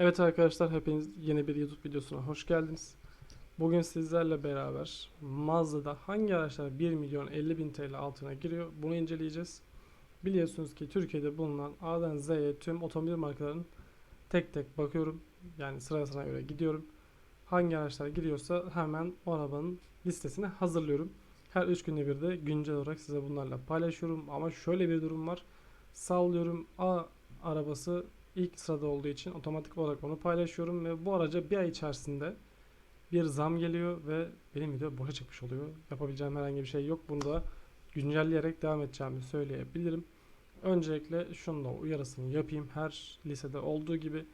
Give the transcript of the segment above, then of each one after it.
Evet arkadaşlar hepiniz yeni bir YouTube videosuna hoş geldiniz. Bugün sizlerle beraber Mazda'da hangi araçlar 1 milyon 50 bin TL altına giriyor bunu inceleyeceğiz. Biliyorsunuz ki Türkiye'de bulunan A'dan Z'ye tüm otomobil markalarının tek tek bakıyorum. Yani sırasına göre gidiyorum. Hangi araçlar giriyorsa hemen o arabanın listesini hazırlıyorum. Her 3 günde bir de güncel olarak size bunlarla paylaşıyorum. Ama şöyle bir durum var. Sallıyorum A arabası ilk sırada olduğu için otomatik olarak onu paylaşıyorum ve bu araca bir ay içerisinde bir zam geliyor ve benim video boşa çıkmış oluyor. Yapabileceğim herhangi bir şey yok. Bunu da güncelleyerek devam edeceğimi söyleyebilirim. Öncelikle şunu da uyarısını yapayım. Her lisede olduğu gibi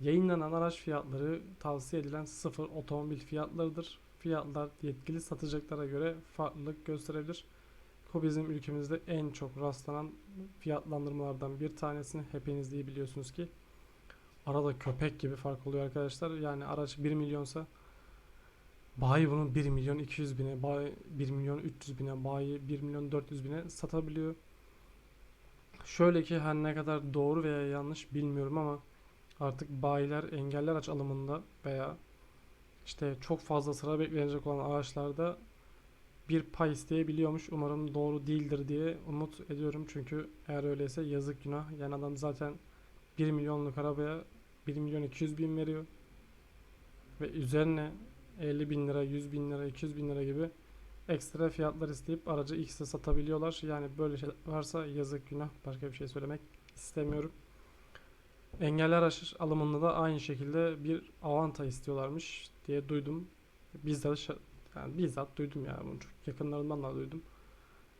yayınlanan araç fiyatları tavsiye edilen sıfır otomobil fiyatlarıdır. Fiyatlar yetkili satıcılara göre farklılık gösterebilir. Bu bizim ülkemizde en çok rastlanan fiyatlandırmalardan bir tanesini hepiniz iyi biliyorsunuz ki arada köpek gibi fark oluyor arkadaşlar. Yani araç 1 milyonsa bayi bunu 1 milyon 200 bine, bayi 1 milyon 300 bine, bayi 1 milyon 400 bine satabiliyor. Şöyle ki her ne kadar doğru veya yanlış bilmiyorum ama artık bayiler engelli araç alımında veya işte çok fazla sıra beklenecek olan araçlarda bir pay isteyebiliyormuş. Umarım doğru değildir diye umut ediyorum. Çünkü eğer öyleyse yazık günah. Yani adam zaten 1 milyonluk arabaya 1 milyon 200 bin veriyor. Ve üzerine 50 bin lira, 100 bin lira, 200 bin lira gibi ekstra fiyatlar isteyip aracı X'e satabiliyorlar. Yani böyle şey varsa yazık günah. Başka bir şey söylemek istemiyorum. Engelli araç alımında da aynı şekilde bir avanta istiyorlarmış diye duydum. Bizzat şa- yani bizzat duydum yani bunu çok yakınlarından da duydum.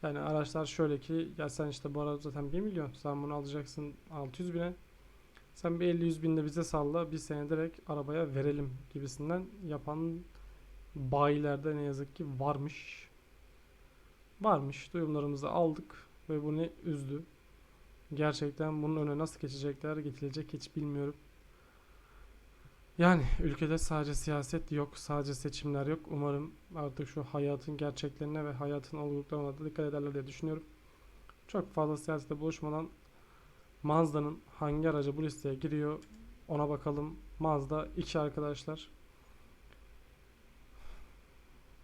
Yani araçlar şöyle ki ya sen işte bu araba zaten 1 milyon sen bunu alacaksın 600 bine sen bir 50-100 binde bize salla bir sene direkt arabaya verelim gibisinden yapan bayilerde ne yazık ki varmış. Varmış duyumlarımızı aldık ve bu ne üzdü. Gerçekten bunun önüne nasıl geçecekler geçilecek hiç bilmiyorum. Yani ülkede sadece siyaset yok, sadece seçimler yok. Umarım artık şu hayatın gerçeklerine ve hayatın olgunluklarına da dikkat ederler diye düşünüyorum. Çok fazla siyasete buluşmadan Mazda'nın hangi aracı bu listeye giriyor ona bakalım. Mazda iki arkadaşlar.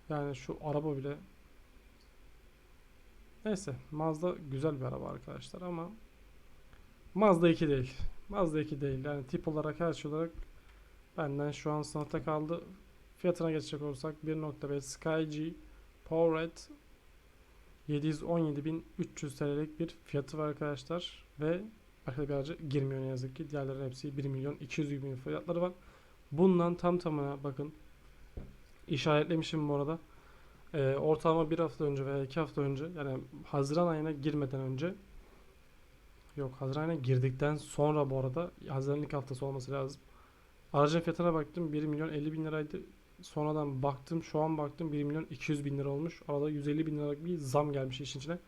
Yani şu araba bile Neyse Mazda güzel bir araba arkadaşlar ama Mazda 2 değil. Mazda 2 değil. Yani tip olarak her şey olarak Benden şu an sınıfta kaldı. Fiyatına geçecek olursak 1.5 Sky G PowerRed 717.300 TL'lik bir fiyatı var arkadaşlar ve başka bir aracı girmiyor ne yazık ki. Diğerlerin hepsi 1 milyon 200 bin fiyatları var. Bundan tam tamına bakın işaretlemişim bu arada. Ee, ortalama bir hafta önce veya iki hafta önce yani Haziran ayına girmeden önce yok Haziran ayına girdikten sonra bu arada Haziran ilk haftası olması lazım. Aracın fiyatına baktım 1 milyon 50 bin liraydı. Sonradan baktım şu an baktım 1 milyon 200 bin lira olmuş. Arada 150 bin liralık bir zam gelmiş işin içine.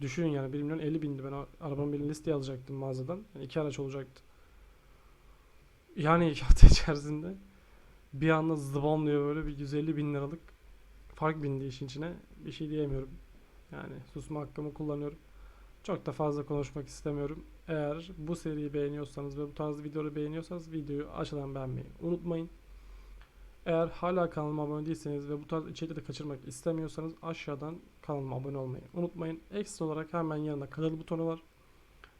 Düşünün yani 1 milyon 50 bindi ben o arabamın bir listeye alacaktım mağazadan. Yani iki araç olacaktı. Yani iki hafta içerisinde bir anda zıbamlıyor böyle bir 150 bin liralık fark bindi işin içine. Bir şey diyemiyorum. Yani susma hakkımı kullanıyorum. Çok da fazla konuşmak istemiyorum. Eğer bu seriyi beğeniyorsanız ve bu tarz videoları beğeniyorsanız videoyu aşağıdan beğenmeyi unutmayın. Eğer hala kanalıma abone değilseniz ve bu tarz içerikleri kaçırmak istemiyorsanız aşağıdan kanalıma abone olmayı unutmayın. Ekstra olarak hemen yanında katıl butonu var.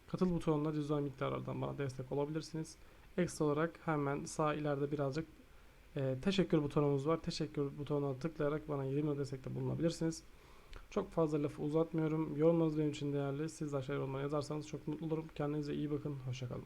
Katıl butonuna cüzdan miktarlardan bana destek olabilirsiniz. Ekstra olarak hemen sağ ileride birazcık e, teşekkür butonumuz var. Teşekkür butonuna tıklayarak bana 20 lira destekte bulunabilirsiniz. Çok fazla lafı uzatmıyorum. Yorumlarınız benim için değerli. Siz de aşağıya yorumlara yazarsanız çok mutlu olurum. Kendinize iyi bakın. Hoşçakalın.